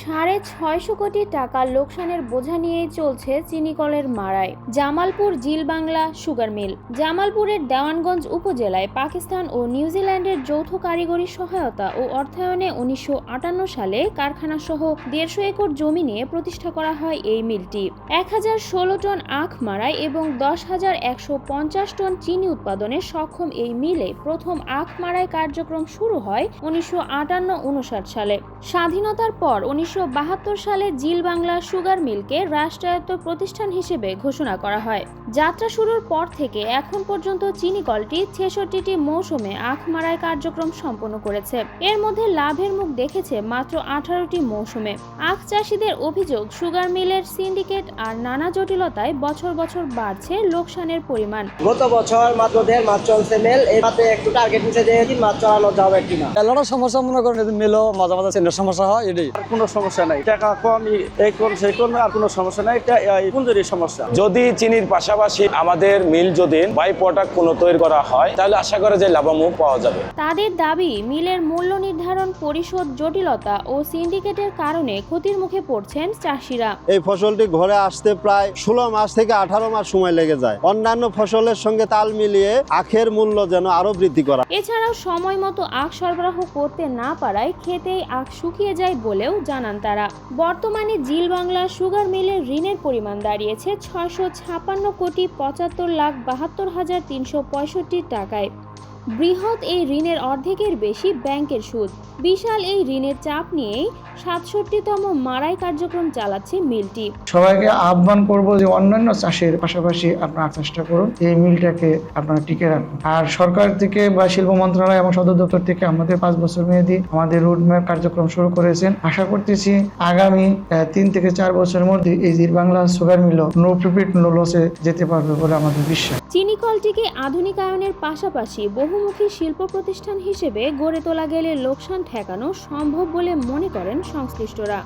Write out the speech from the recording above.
সাড়ে ছয়শো কোটি টাকার লোকসানের বোঝা নিয়েই চলছে চিনিকলের মারায় Jamalpur Zeal Bangla sugar mill. জামালপুরের দেওয়ানগঞ্জ উপজেলায় পাকিস্তান ও নিউজিল্যান্ডের যৌথ কারিগরি সহায়তা ও অর্থায়নে উনিশশো আটান্ন সালে কারখানা সহ দেড়শো একর জমি নিয়ে প্রতিষ্ঠা করা হয় এই মিলটি। এক হাজার ষোলো টন আখ মারাই এবং দশ হাজার একশো পঞ্চাশ টন চিনি উৎপাদনে সক্ষম এই মিলে প্রথম আখ মারাই কার্যক্রম শুরু হয় উনিশশো আটান্ন সালে। স্বাধীনতার পর উনিশশো বাহাত্তর সালে জিল বাংলা সুগার মিলকে রাষ্ট্রায়ত্ত প্রতিষ্ঠান হিসেবে ঘোষণা করা হয়। যাত্রা শুরুর পর থেকে এখন পর্যন্ত চিনি কলটি ছেষট্টিটি মৌসুমে আখ মারাই কার্যক্রম সম্পন্ন করেছে। এর মধ্যে লাভের মুখ দেখেছে মাত্র আঠারোটি মৌসুমে। আখ চাষিদের অভিযোগ সুগার মিলের সিন্ডিকেট আর নানা জটিলতায় বছর বছর বাড়ছে লোকসানের পরিমাণ। গত বছর মাত্র দেড় মাস চলছে মেল মাসে একটু টার্গেট নিচে যে তিন মাস চালানো যাবে কিনা। সমস্যা মনে করেন এদের মেলো মাঝে মাঝে সমস্যা হয় এটাই। কোনো সমস্যা নাই। টাকা কম এই কোন সেই কোন আর কোনো সমস্যা নাই। এটা এই পুঞ্জুরির সমস্যা। যদি চিনির পাশাপাশি আমাদের মিল যদি বাই প্রোডাক্ট কোনো তৈরি করা হয় তাহলে আশা করে যে লাভমুখ পাওয়া যাবে। তাদের দাবি মিলের মূল্য নির্ধারণ পরিশোধ জটিলতা ও সিন্ডিকেটের কারণে ক্ষতির মুখে পড়ছেন চাষিরা। এই ফসলটি ঘরে আসতে প্রায় ষোলো মাস থেকে আঠারো মাস সময় লেগে যায়। অন্যান্য ফসলের সঙ্গে তাল মিলিয়ে আখের মূল্য যেন আরও বৃদ্ধি করা। এছাড়াও সময় মতো আখ সরবরাহ করতে না পারায় খেতেই আখ শুকিয়ে যায় বলেও জানান তারা। বর্তমানে জিল বাংলা সুগার মিলের ঋণের পরিমাণ দাঁড়িয়েছে ছয়শো ছাপান্ন কোটি পঁচাত্তর লাখ বাহাত্তর হাজার তিনশো পঁয়ষট্টি টাকায়। বৃহৎ এই ঋণের অর্ধেকের বেশি ব্যাংকের সুদ। বিশাল এই ঋণের চাপ নিয়েই সাতষট্টিতম মারাই কার্যক্রম চালাচ্ছে মিলটি। সবাইকে আহ্বান করব যে অন্যান্য চাষের পাশাপাশি আপনারা চেষ্টা করুন এই মিলটাকে আপনারা টিকে রাখুন। আর সরকার থেকে বা শিল্প মন্ত্রণালয় এবং সদর দপ্তর থেকে আমাদের পাঁচ বছর মেয়াদি আমাদের রুটম্যাপ কার্যক্রম শুরু করেছেন। আশা করতেছি আগামী তিন থেকে চার বছরের মধ্যে এই Bangla sugar mill no profit no লসে যেতে পারবে বলে আমাদের বিশ্বাস। চিনিকলটিকে আধুনিকায়নের পাশাপাশি বহুমুখী শিল্প প্রতিষ্ঠান হিসেবে গড়ে তোলা গেলে লোকসান ঠেকানো সম্ভব বলে মনে করেন সংশ্লিষ্টরা।